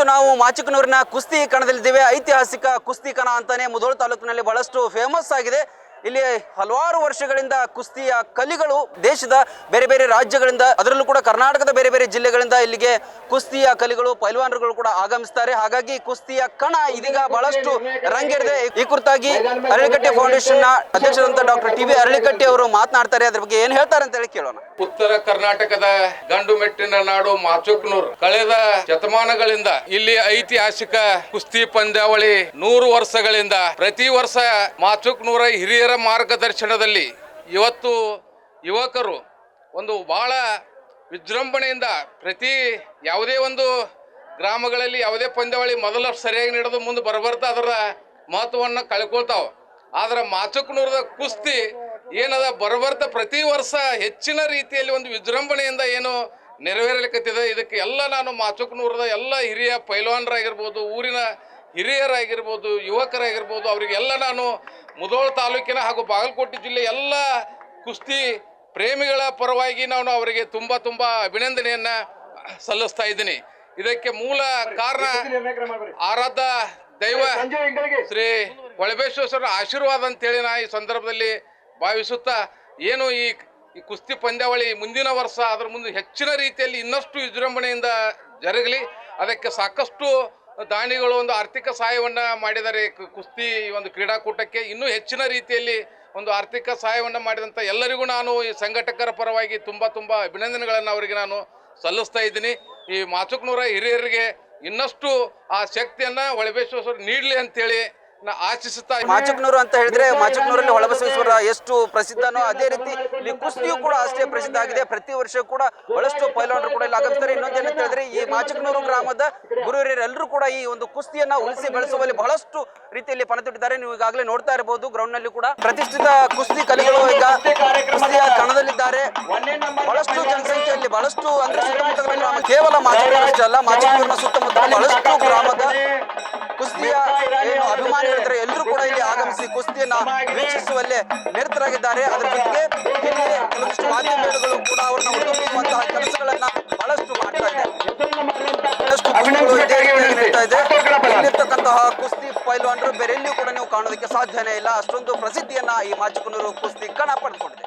ಇವತ್ತು ನಾವು ಮಾಚಿಕನೂರಿನ ಕುಸ್ತಿ ಕಣದಲ್ಲಿದ್ದೇವೆ. ಐತಿಹಾಸಿಕ ಕುಸ್ತಿ ಕಣ ಅಂತಾನೆ ಮುಧೋಳ ತಾಲೂಕಿನಲ್ಲಿ ಬಹಳಷ್ಟು ಫೇಮಸ್ ಆಗಿದೆ. ಇಲ್ಲಿ ಹಲವಾರು ವರ್ಷಗಳಿಂದ ಕುಸ್ತಿಯ ಕಲಿಗಳು ದೇಶದ ಬೇರೆ ಬೇರೆ ರಾಜ್ಯಗಳಿಂದ, ಅದರಲ್ಲೂ ಕೂಡ ಕರ್ನಾಟಕದ ಬೇರೆ ಬೇರೆ ಜಿಲ್ಲೆಗಳಿಂದ ಇಲ್ಲಿಗೆ ಕುಸ್ತಿಯ ಕಲಿಗಳು, ಪೈಲ್ವಾನರುಗಳು ಕೂಡ ಆಗಮಿಸ್ತಾರೆ. ಹಾಗಾಗಿ ಕುಸ್ತಿಯ ಕಣ ಇದೀಗ ಬಹಳಷ್ಟು ರಂಗೇರಿದೆ. ಈ ಕುರಿತಾಗಿ ಅರಳಿಕಟ್ಟೆ ಫೌಂಡೇಶನ್ನ ಡಾಕ್ಟರ್ ಟಿ ವಿ ಅರಳಿಕಟ್ಟೆ ಅವರು ಮಾತನಾಡ್ತಾರೆ. ಅದ್ರ ಬಗ್ಗೆ ಏನ್ ಹೇಳ್ತಾರೆ ಅಂತ ಹೇಳಿ ಕೇಳೋಣ. ಉತ್ತರ ಕರ್ನಾಟಕದ ಗಂಡು ಮೆಟ್ಟಿನ ನಾಡು ಮಾಚುಕ್ನೂರ್. ಕಳೆದ ಶತಮಾನಗಳಿಂದ ಇಲ್ಲಿ ಐತಿಹಾಸಿಕ ಕುಸ್ತಿ ಪಂದ್ಯಾವಳಿ ನೂರು ವರ್ಷಗಳಿಂದ ಪ್ರತಿ ವರ್ಷ ಮಾಚುಕ್ನೂರ ಹಿರಿಯರ ಮಾರ್ಗದರ್ಶನದಲ್ಲಿ ಇವತ್ತು ಯುವಕರು ಒಂದು ಬಹಳ ವಿಜೃಂಭಣೆಯಿಂದ ಪ್ರತಿ ಯಾವುದೇ ಒಂದು ಗ್ರಾಮಗಳಲ್ಲಿ, ಯಾವುದೇ ಪಂದ್ಯಾವಳಿ ಮೊದಲ ಸರಿಯಾಗಿ ನಡೆದು ಮುಂದೆ ಬರಬರ್ತಾ ಅದರ ಮಹತ್ವವನ್ನು ಕಳ್ಕೊಳ್ತಾವೆ. ಆದರೆ ಮಾಚುಕ್ನೂರದ ಕುಸ್ತಿ ಏನದ ಬರಬರ್ತ ಪ್ರತಿ ವರ್ಷ ಹೆಚ್ಚಿನ ರೀತಿಯಲ್ಲಿ ಒಂದು ವಿಜೃಂಭಣೆಯಿಂದ ಏನು ನೆರವೇರಲಿಕ್ಕತ್ತಿದೆ ಇದಕ್ಕೆ ಎಲ್ಲ ನಾನು ಮಾಚುಕ್ನೂರದ ಎಲ್ಲ ಹಿರಿಯ ಪೈಲ್ವಾನರಾಗಿರ್ಬೋದು, ಊರಿನ ಹಿರಿಯರಾಗಿರ್ಬೋದು, ಯುವಕರಾಗಿರ್ಬೋದು, ಅವರಿಗೆಲ್ಲ ನಾನು ಮುಧೋಳ ತಾಲೂಕಿನ ಹಾಗೂ ಬಾಗಲಕೋಟೆ ಜಿಲ್ಲೆ ಎಲ್ಲ ಕುಸ್ತಿ ಪ್ರೇಮಿಗಳ ಪರವಾಗಿ ನಾನು ಅವರಿಗೆ ತುಂಬ ತುಂಬ ಅಭಿನಂದನೆಯನ್ನ ಸಲ್ಲಿಸ್ತಾ ಇದ್ದೀನಿ. ಇದಕ್ಕೆ ಮೂಲ ಕಾರಣ ಆರಾಧ ದೈವ ಶ್ರೀ ಒಳಬೇಶ್ವರ ಆಶೀರ್ವಾದ ಅಂತೇಳಿ ನಾ ಈ ಸಂದರ್ಭದಲ್ಲಿ ಭಾವಿಸುತ್ತಾ ಏನು ಈ ಈ ಕುಸ್ತಿ ಪಂದ್ಯಾವಳಿ ಮುಂದಿನ ವರ್ಷ ಅದರ ಮುಂದೆ ಹೆಚ್ಚಿನ ರೀತಿಯಲ್ಲಿ ಇನ್ನಷ್ಟು ವಿಜೃಂಭಣೆಯಿಂದ ಜರುಗಲಿ. ಅದಕ್ಕೆ ಸಾಕಷ್ಟು ದಾನಿಗಳು ಒಂದು ಆರ್ಥಿಕ ಸಹಾಯವನ್ನು ಮಾಡಿದ್ದಾರೆ ಕುಸ್ತಿ ಒಂದು ಕ್ರೀಡಾಕೂಟಕ್ಕೆ ಇನ್ನೂ ಹೆಚ್ಚಿನ ರೀತಿಯಲ್ಲಿ ಒಂದು ಆರ್ಥಿಕ ಸಹಾಯವನ್ನು ಮಾಡಿದಂಥ ಎಲ್ಲರಿಗೂ ನಾನು ಈ ಸಂಘಟಕರ ಪರವಾಗಿ ತುಂಬ ತುಂಬ ಅಭಿನಂದನೆಗಳನ್ನು ಅವರಿಗೆ ನಾನು ಸಲ್ಲಿಸ್ತಾ ಇದ್ದೀನಿ. ಈ ಮಾಚುಕ್ನೂರ ಹಿರಿಯರಿಗೆ ಇನ್ನಷ್ಟು ಆ ಶಕ್ತಿಯನ್ನು ಒಳಬೇಶ್ವರ ನೀಡಲಿ ಅಂತೇಳಿ ನಾ ಆಶಿಸುತ್ತಾ ಮಾಚಕ್ನೂರು ಅಂತ ಹೇಳಿದ್ರೆ ಮಾಚಕ್ನೂರಲ್ಲಿ ಹೊಳಬಸವೇಶ್ವರ ಎಷ್ಟು ಪ್ರಸಿದ್ಧನೋ ಅದೇ ರೀತಿ ಇಲ್ಲಿ ಕುಸ್ತಿಯು ಕೂಡ ಅಷ್ಟೇ ಪ್ರಸಿದ್ಧ ಆಗಿದೆ. ಪ್ರತಿ ವರ್ಷ ಕೂಡ ಬಹಳಷ್ಟು ಪೈಲವಾನರು ಕೂಡ ಇಲ್ಲಿ ಆಗಮಿಸ್ತಾರೆ. ಇನ್ನೊಂದೇನಂತ ಹೇಳಿದ್ರೆ ಈ ಮಾಚಕ್ನೂರು ಗ್ರಾಮದ ಗುರುಹಿರಿಯರೆಲ್ಲರೂ ಕೂಡ ಈ ಒಂದು ಕುಸ್ತಿಯನ್ನ ಉಳಿಸಿ ಬೆಳೆಸುವಲ್ಲಿ ಬಹಳಷ್ಟು ರೀತಿಯಲ್ಲಿ ಪಣತಿಟ್ಟಿದ್ದಾರೆ ನೀವು ಈಗಾಗಲೇ ನೋಡ್ತಾ ಇರಬಹುದು ಗ್ರೌಂಡ್ನಲ್ಲಿ ಕೂಡ ಪ್ರತಿಷ್ಠಿತ ಕುಸ್ತಿ ಕಲಿಗಳು ಈಗ ಕುಸ್ತಿಯ ಕಣದಲ್ಲಿದ್ದಾರೆ. ಬಹಳಷ್ಟು ಜನಸಂಖ್ಯೆಯಲ್ಲಿ ಬಹಳಷ್ಟು ಅಂದ್ರೆ ಸುತ್ತಮುತ್ತಲ ಕೇವಲ ಮಾಚಕ್ನೂರು ಅಷ್ಟೇ ಅಲ್ಲ ಮಾಚಕ್ನೂರಿನ ಸುತ್ತಮುತ್ತ ಬಹಳಷ್ಟು ಆಗಮಿಸಿ ಕುಸ್ತಿಯನ್ನ ವೀಕ್ಷಿಸುವಲ್ಲಿ ನಿರತರಾಗಿದ್ದಾರೆ. ಅದರ ಜೊತೆಗೆ ಇಲ್ಲಿ ಕೆಲವೊಂದಿಷ್ಟು ಮಾಧ್ಯಮಗಳು ಕೂಡ ಅವರನ್ನ ಹುಟ್ಟುಹಾಕುವಂತಹ ಕೆಲಸಗಳನ್ನ ಬಹಳಷ್ಟು ಮಾಡ್ತಾ ಇದೆ. ಇಲ್ಲಿರ್ತಕ್ಕಂತಹ ಕುಸ್ತಿ ಪೈಲ್ವಾನರು ಬೇರೆ ಬೇರೆಲ್ಲಿಯೂ ಕೂಡ ನೀವು ಕಾಣೋದಕ್ಕೆ ಸಾಧ್ಯನೇ ಇಲ್ಲ. ಅಷ್ಟೊಂದು ಪ್ರಸಿದ್ಧಿಯನ್ನ ಈ ಮಾಚಿಕನೂರು ಕುಸ್ತಿ ಕಣ ಪಡೆದುಕೊಂಡಿದೆ.